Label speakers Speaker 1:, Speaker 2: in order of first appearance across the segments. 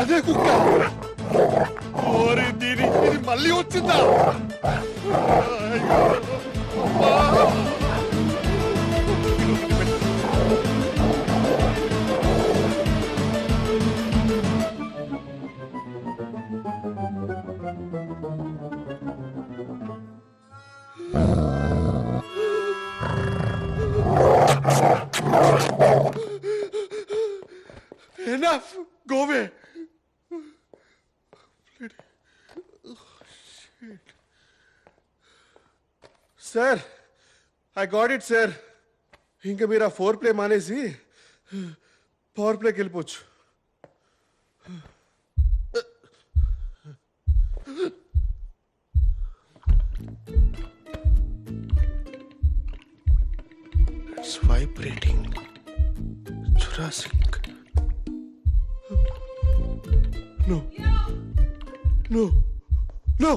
Speaker 1: అదే కుక్క. ఓరి దీని మళ్ళీ వచ్చిందా? ఐ గాట్ ఇట్ సార్ ఇంకా మీరు ఆ ఫోర్ ప్లే మానేసి పవర్ ప్లేకి వెళ్ళిపోవచ్చు it's vibrating Jurassic No. No. No.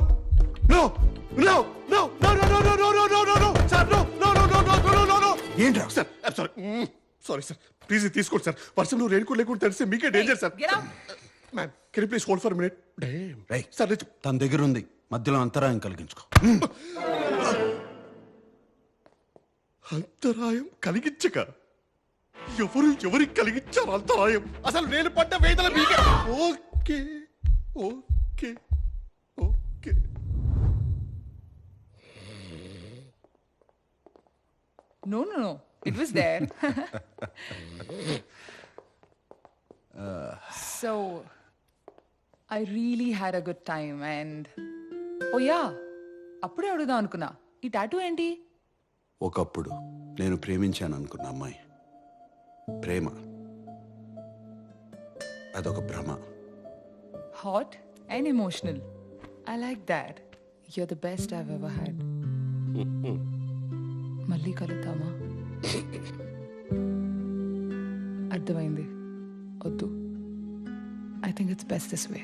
Speaker 1: No. No. No. No. No. No. No. No. No. No. No. No.
Speaker 2: ఏంట్రా?
Speaker 1: Sir sorry sorry sir please తీసుకోండి సార్ వర్షంలో rain coat లేకుండా తెలిస్తే మీకే danger sir. Ma'am can please hold for minute. Sir
Speaker 2: తన దగ్గర ఉంది. మధ్యలో అంతరాయం కలిగించుకో.
Speaker 1: అంతరాయం కలిగించక. ఎవరు ఎవరికి కలిగించారు అంతరాయం? అసలు నేను పడ్డ వేదన మీకే. Okay okay okay.
Speaker 3: No, no, no. It was there. so, I really had a good time and. Oh, yeah. అప్పుడే అడుగుదాం అనుకున్నా ఈ టాటూ ఏంటి
Speaker 2: ఒకప్పుడు నేను ప్రేమించాను అనుకున్న అమ్మాయి ప్రేమ అదొక భ్రమ
Speaker 3: hot and emotional I like that you're the best I've ever had మళ్ళీ కలుద్దామా? అర్థమైంది. వద్దు. I think it's best this way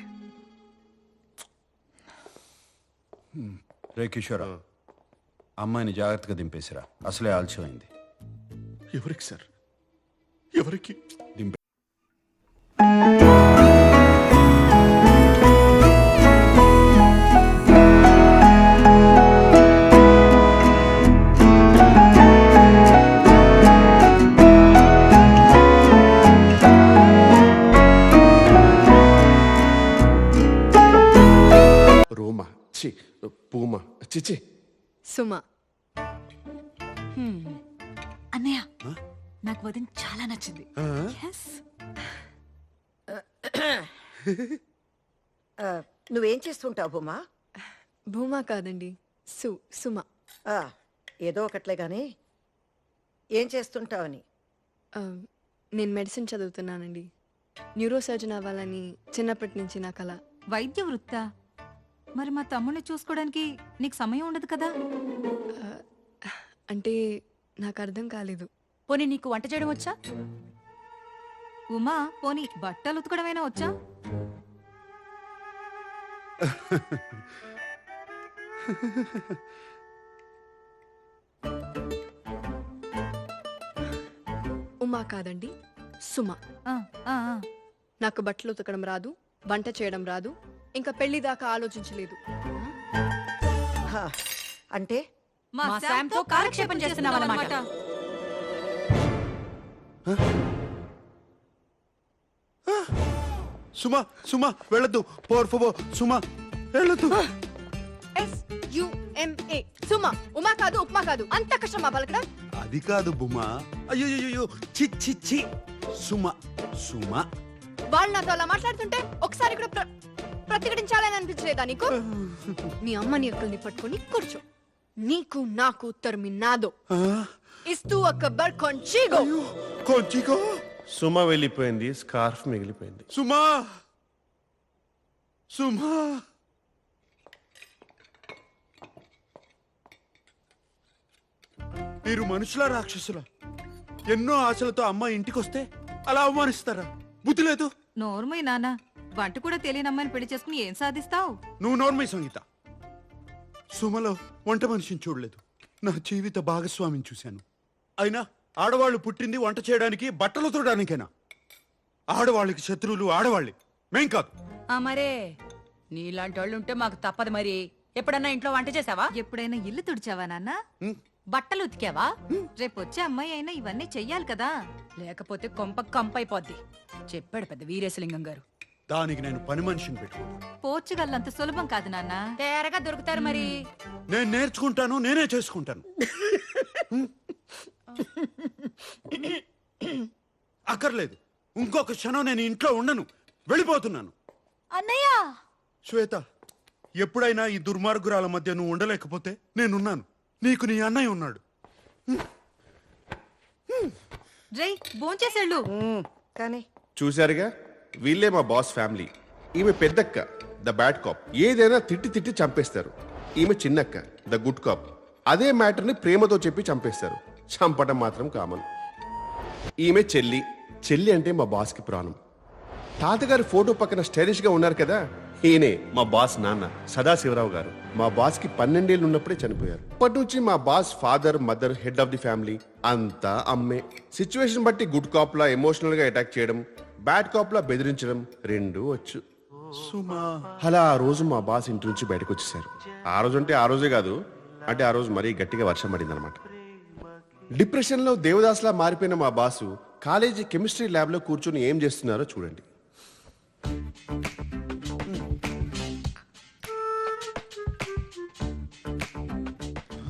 Speaker 2: రే కిషోరా అమ్మాయిని జాగ్రత్తగా దింపేసిరా. అసలే ఆలస్యమైంది.
Speaker 1: ఎవరికి సార్? ఎవరికి?
Speaker 4: సుమ.
Speaker 5: అన్నయ్య నాకు వదిన చాలా నచ్చింది. Yes.
Speaker 6: ఆ, నువ్వేం చేస్తుంటావు బొమ్మా
Speaker 4: భూమా కాదండి సు సుమ.
Speaker 6: ఆ, ఏదో ఒకట్లే గాని. ఏం చేస్తుంటావని?
Speaker 4: ఆ, నేను మెడిసిన్ చదువుతున్నానండి. న్యూరో సర్జన్ అవ్వాలని చిన్నప్పటి నుంచి నా కల.
Speaker 5: వైద్య వృత్తా మరి మా తమ్ముడిని చూసుకోవడానికి నీకు సమయం ఉండదు కదా?
Speaker 4: అంటే నాకు అర్థం కాలేదు.
Speaker 5: పోనీ నీకు వంట చేయడం వచ్చా? ఉమా పోనీ బట్టలు ఉతకడమైనా వచ్చా?
Speaker 4: ఉమా కాదండి సుమ. నాకు బట్టలు ఉతకడం రాదు వంట చేయడం రాదు ఇంకా పెళ్ళి దాకా ఆలోచించలేదు.
Speaker 6: హా, అంటే?
Speaker 5: మా కాలక్షేపం చేస్తున్నావన్నమాట
Speaker 2: సుమా సుమా వెళ్ళొద్దు. పోర్ ఫోబో సుమా వెళ్ళొద్దు.
Speaker 4: ఎస్ యుఎంఏ సుమ ఉమా కాదు ఉప్మా కాదు. అంత కష్టమా పలకడం?
Speaker 2: అది కాదు బుమా. అయ్యో చి చి చి సుమ సుమ.
Speaker 4: వాళ్ళు నాతో అలా మాట్లాడుతుంటే ఒకసారి కూడా ప్ర- ప్రతిఘటించాలని అనిపించలేదా నీకు? మీ అమ్మని అక్కల్ని పట్టుకొని కూర్చో. నీకు నాకు ఉత్తరం నాదో ఇస్తూ అక్బర్ కొంచీగో.
Speaker 2: కొంచికో
Speaker 1: సుమ వెళ్ళిపోయింది స్కార్ఫ్ మిగిలిపోయింది.
Speaker 2: సుమా! సుమా! మీరు మనుషుల రాక్షసుల? ఎన్నో ఆశలతో అమ్మ ఇంటికొస్తే అలా అవమానిస్తారా? బుద్ధి లేదు?
Speaker 5: నోర్మయ్య నాన్న వంట కూడా తెలియని అమ్మాయిని పెళ్ళి చేసుకుని ఏం సాధిస్తావు?
Speaker 2: నువ్వు నోర్మై సంగీత. సుమలో వంట మనిషిని చూడలేదు. నా జీవిత భాగస్వామిని చూశాను. అయినా ఆడవాళ్ళు పుట్టింది వంట చేయడానికి బట్టలు ఉతకడానికేనా? ఆడవాళ్ళకి శత్రువులు ఆడవాళ్ళే. మేం కాదు.
Speaker 7: ఆ మరే. నీలాంటి వాళ్ళు ఉంటే మాకు తప్పదు మరి. ఎప్పుడన్నా ఇంట్లో వంట చేసావా
Speaker 5: ఎప్పుడైనా ఇల్లు తుడిచావా నాన్న. బట్టలు ఉతికావా? రేపు వచ్చే అమ్మాయి అయినా ఇవన్నీ చెయ్యాలి కదా.
Speaker 7: లేకపోతే కొంప కంపైపోద్ది. చెప్పాడు పెద్ద వీరేశలింగం గారు.
Speaker 2: దానికి నేను పని మనిషిని పెట్టుకున్నాను
Speaker 5: పోర్చుగల్ అంత సులభం కాదు నాన్న.
Speaker 7: తేరగా దొరుకుతారు మరి.
Speaker 2: నేను నేర్చుకుంటాను నేనే చేసుకుంటాను. అక్కర్లేదు. ఇంకొక క్షణం నేను ఇంట్లో ఉండను. వెళ్ళిపోతున్నాను.
Speaker 5: అన్నయ్య!
Speaker 2: శ్వేత ఎప్పుడైనా ఈ దుర్మార్గురాల మధ్య నువ్వు ఉండలేకపోతే నేనున్నాను. నీకు నీ అన్నయ్య ఉన్నాడు.
Speaker 5: రే భోంచేసేళ్ళు.
Speaker 6: కానీ
Speaker 1: చూశారుగా? వీళ్ళే మా బాస్ ఫ్యామిలీ. ఈమె పెద్దక్క ద బ్యాడ్ కాప్. ఏదైనా తిట్టి తిట్టి చంపేస్తారు. ఈమె చిన్నక్క ద గుడ్ కాప్. అదే మ్యాటర్ని ప్రేమతో చెప్పి చంపేస్తారు. చంపటం మాత్రం కామన్. ఈమె చెల్లి. చెల్లి అంటే మా బాస్కి ప్రాణం. తాతగారి ఫోటో పక్కన స్టైలిష్గా ఉన్నారు కదా? ఈయనే మా బాస్ నాన్న సదాశివరావు గారు. మా బాస్కి పన్నెండేళ్ళు ఉన్నప్పుడే చనిపోయారు. అప్పటి నుంచి మా boss father mother head of the family అంతా అమ్మే. సిచ్యువేషన్ బట్టి గుడ్ కాప్ లా ఎమోషనల్గా అటాక్ చేయడం బ్యాడ్ కాప్ లా బెదిరించడం రెండూ వచ్చు.
Speaker 2: సుమా.
Speaker 1: అలా ఆ రోజు మా బాస్ ఇంటి నుంచి బయటకు వచ్చేసారు ఆ రోజు అంటే ఆ రోజే కాదు అంటే ఆ రోజు మరీ గట్టిగా వర్షం పడింది అనమాట డిప్రెషన్లో దేవదాస్లా మారిపోయిన మా బాసు కాలేజీ కెమిస్ట్రీ ల్యాబ్లో కూర్చొని ఏం చేస్తున్నారో చూడండి.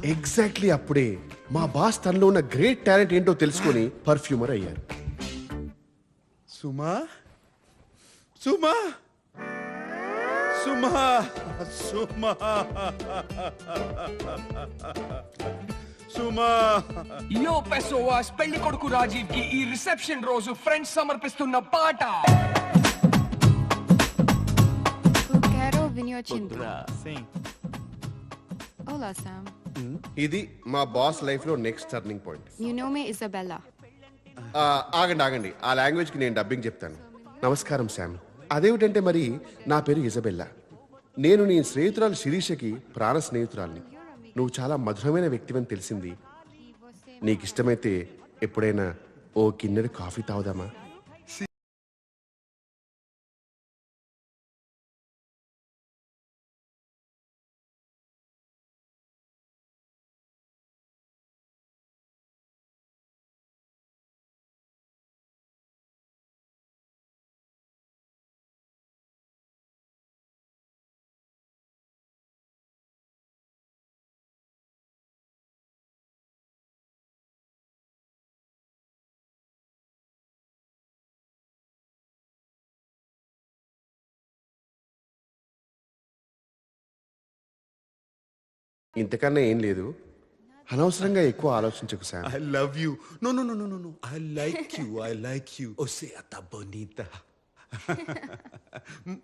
Speaker 1: ఎగ్జాక్ట్లీ అప్పుడే మా బాస్ తనలో ఉన్న గ్రేట్ టాలెంట్ ఏంటో తెలుసుకొని పర్ఫ్యూమర్ అయ్యారు.
Speaker 2: సుమా? సుమా? సుమా? సుమా? సుమా?
Speaker 8: యో పెసోవాస్ పెళ్ళి కొడుకు రాజీవ్కి ఈ రిసెప్షన్ రోజు ఫ్రెండ్స్ సమర్పిస్తున్న పాట
Speaker 4: Quero vinho tinto. Olá, Sam.
Speaker 1: ఇది మా బాస్ లైఫ్లో next turning point
Speaker 4: You know me, Isabella.
Speaker 1: ఆ, ఆగండి ఆగండి. ఆ లాంగ్వేజ్కి నేను డబ్బింగ్ చెప్తాను. నమస్కారం శామ్ అదేమిటంటే మరి నా పేరు ఇజబెల్లా నేను నీ స్నేహితురాలు శిరీషకి ప్రాణ స్నేహితురాల్ని. నువ్వు చాలా మధురమైన వ్యక్తివని తెలిసింది. నీకు ఇష్టమైతే ఎప్పుడైనా ఓ కిన్నెడు కాఫీ తాగుదామా? ఇంతకన్నా ఏం లేదు అనవసరంగా ఎక్కువ ఆలోచించకు
Speaker 2: love you. No, no, no, no, no, no. I like you. I like you. O sea, tan bonita.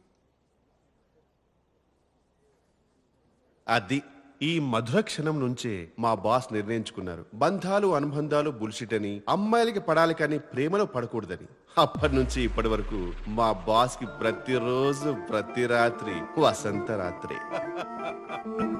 Speaker 1: అది ఈ మధుర క్షణం నుంచే మా బాస్ నిర్ణయించుకున్నారు బంధాలు అనుబంధాలు బుల్షిట్ అని అమ్మాయిలకి పడాలి కానీ ప్రేమలో పడకూడదని అప్పటి నుంచి ఇప్పటి వరకు మా బాస్కి ప్రతిరోజు ప్రతి రాత్రి వసంత రాత్రి